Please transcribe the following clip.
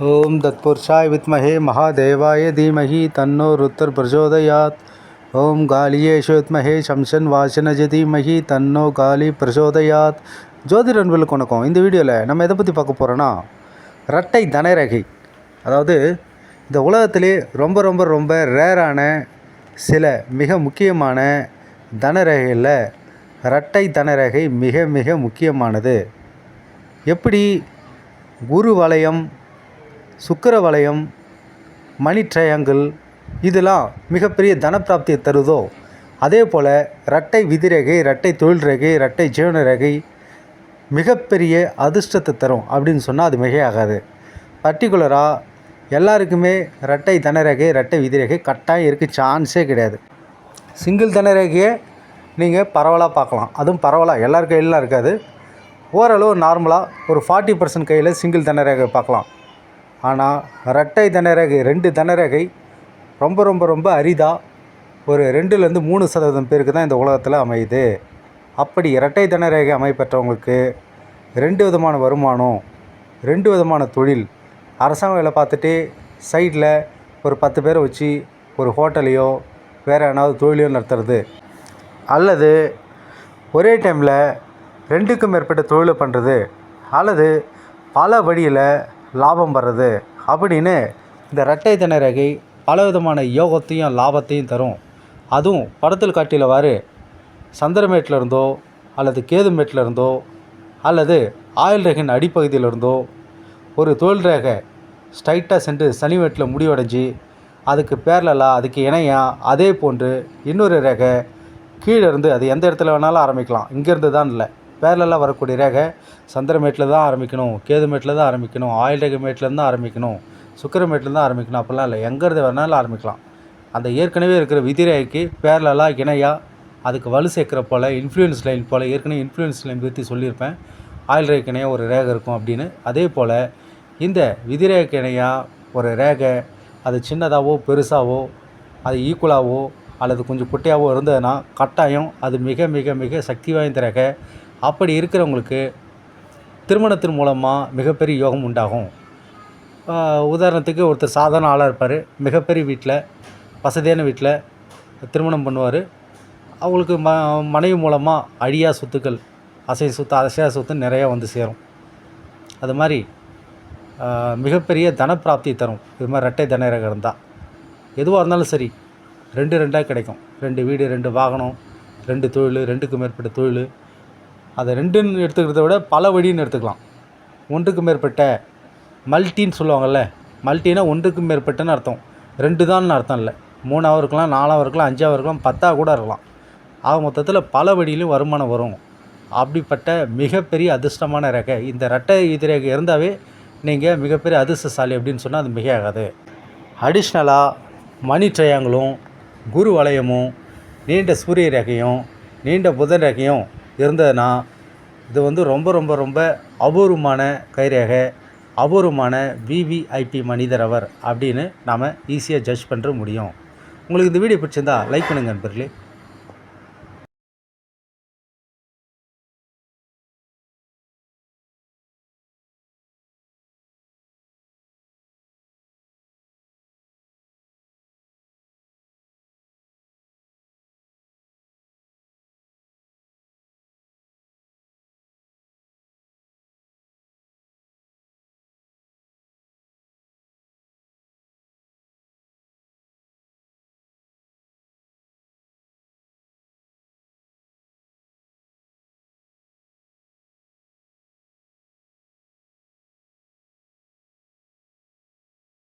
ஓம் தத்புருஷாய் வித்மஹே மகாதேவாய தீமஹி தன்னோ ருத்தர் பிரச்சோதயாத் ஓம் காலியேஷு வித்மஹே சம்சன் வாசனஜ தீமஹி தன்னோ காலி பிரச்சோதயாத் ஜோதிட நண்பர்களுக்கு வணக்கம். இந்த வீடியோவில் நம்ம எதை பற்றி பார்க்க போகிறோன்னா இரட்டை தனரகை. அதாவது இந்த உலகத்திலே ரொம்ப ரொம்ப ரொம்ப ரேரான சில மிக முக்கியமான தனரகையில் இரட்டை தனரகை மிக மிக முக்கியமானது. எப்படி? குரு வளையம் சுக்கிர வளையம் மணி ட்ரையாங்கிள் இதெல்லாம் மிகப்பெரிய தனப்பிராப்தியை தருதோ? அதே போல் இரட்டை விதிரேகை இரட்டை தொழில் ரேகை இரட்டை ஜீவன ரேகை மிகப்பெரிய அதிர்ஷ்டத்தை தரும் அப்படின்னு சொன்னால் அது மிகையாகாது. பர்டிகுலராக எல்லாருக்குமே இரட்டை தனரேகை இரட்டை விதிரேகை கட்டாயம் இருக்க சான்ஸே கிடையாது. சிங்கிள் தனரேகையை நீங்கள் பரவலாக பார்க்கலாம். அதுவும் பரவலாக எல்லார் கையிலாம் இருக்காது. ஓரளவு நார்மலாக ஒரு ஃபார்ட்டி பர்சன்ட் கையில் சிங்கிள் தனரேகை பார்க்கலாம். ஆனால் இரட்டை தனரேகை ரெண்டு தனரேகை ரொம்ப ரொம்ப ரொம்ப அரிதாக ஒரு ரெண்டுலேருந்து மூணு சதவீதம் பேருக்கு தான் இந்த உலகத்தில் அமையுது. அப்படி இரட்டை தனரேகை அமைப்பெற்றவங்களுக்கு ரெண்டு விதமான வருமானம் ரெண்டு விதமான தொழில். அரசாங்க வேலை பார்த்துட்டு சைடில் ஒரு பத்து பேரை வச்சு ஒரு ஹோட்டலையோ வேறு எதனாவது தொழிலையோ நடத்துறது. அல்லது ஒரே டைமில் ரெண்டுக்கும் மேற்பட்ட தொழிலை பண்ணுறது அல்லது பல வழியில் லாபம் வர்றது அப்படின்னு இந்த ரெட்டை தின ரேகை பல விதமான யோகத்தையும் லாபத்தையும் தரும். அதுவும் படத்தில் காட்டியவாறு சந்திரமேட்டில் இருந்தோ அல்லது கேதுமேட்டில் இருந்தோ அல்லது ஆயுள் ரேகையின் அடிப்பகுதியில் இருந்தோ ஒரு தொழில் ரேகை ஸ்ட்ரைட்டாக சென்று சனிமேட்டில் முடிவடைஞ்சு அதுக்கு பேரலாக அதுக்கு இணையாக அதே போன்று இன்னொரு ரேகை கீழே இருந்து அது எந்த இடத்துல வேணாலும் ஆரம்பிக்கலாம். இங்கேருந்து தான் இல்லை. பேரலாக வரக்கூடிய ரேகை சந்திரமேட்டில் தான் ஆரம்பிக்கணும் கேதுமேட்டில் தான் ஆரம்பிக்கணும் ஆயுள் ரேகை மேட்டில் தான் ஆரம்பிக்கணும் சுக்கரமேட்டில் தான் ஆரம்பிக்கணும் அப்படிலாம் இல்லை. எங்கேருந்து வேணாலும் ஆரம்பிக்கலாம். அந்த ஏற்கனவே இருக்கிற விதிரேகைக்கு பேரலாக இணையாக அதுக்கு வலு சேர்க்குற போல் இன்ஃப்ளூயன்ஸ் லைன் போல் ஏற்கனவே இன்ஃப்ளூயன்ஸ் லைன் பற்றி சொல்லியிருப்பேன். ஆயில் ரேகைக்கு இணையாக ஒரு ரேகை இருக்கும் அப்படின்னு. அதே போல் இந்த விதிரேகைக்கு இணையாக ஒரு ரேகை அது சின்னதாகவோ பெருசாகவோ அது ஈக்குவலாகவோ அல்லது கொஞ்சம் குட்டையாகவோ இருந்ததுன்னா கட்டாயம் அது மிக மிக மிக சக்தி வாய்ந்த ரேகை. அப்படி இருக்கிறவங்களுக்கு திருமணத்தின் மூலமாக மிகப்பெரிய யோகம் உண்டாகும். உதாரணத்துக்கு ஒருத்தர் சாதாரண ஆளாக இருப்பார். மிகப்பெரிய வீட்டில் வசதியான வீட்டில் திருமணம் பண்ணுவார். அவங்களுக்கு ம மனைவி மூலமாக அழியா சொத்துக்கள் அசை சொத்து அசையா சொத்து நிறையா வந்து சேரும். அது மாதிரி மிகப்பெரிய தனப்பிராப்தி தரும். இது மாதிரி ரெட்டை தனரகம் இருந்தால் எதுவாக இருந்தாலும் சரி ரெண்டு ரெண்டாக கிடைக்கும். ரெண்டு வீடு ரெண்டு வாகனம் ரெண்டு தொழில் ரெண்டுக்கு மேற்பட்ட தொழில் அதை ரெண்டுன்னு எடுத்துக்கிறத விட பல வழின்னு எடுத்துக்கலாம். ஒன்றுக்கு மேற்பட்ட மல்டின்னு சொல்லுவாங்கள்ல மல்டினா ஒன்றுக்கு மேற்பட்டன்னு அர்த்தம். ரெண்டு தான் அர்த்தம் இல்லை. மூணாவும் இருக்கலாம் நாலாவும் இருக்கலாம் அஞ்சாவும் இருக்கலாம் பத்தாக கூட இருக்கலாம். ஆக மொத்தத்தில் பல வழியிலும் வருமானம் வரும். அப்படிப்பட்ட மிகப்பெரிய அதிர்ஷ்டமான ரேகை. இந்த ரெட்டை இது ரேகை இருந்தாவே நீங்கள் மிகப்பெரிய அதிர்ஷ்டசாலி அப்படின்னு சொன்னால் அது ஆகாது அடிஷ்னலாக மணி ட்ரையாங்கிளும் குரு வளையமும் நீண்ட சூரிய ரேகையும் நீண்ட புதன் ரேகையும் இருந்ததுன்னா இது வந்து ரொம்ப ரொம்ப ரொம்ப அபூர்வமான கைரேகை அபூர்வமான விவிஐபி மனிதர் அவர் அப்படின்னு நாம் ஈஸியாக ஜட்ஜ் பண்ணுற முடியும். உங்களுக்கு இந்த வீடியோ பிடிச்சிருந்தா லைக் பண்ணுங்கள் நண்பர்களே.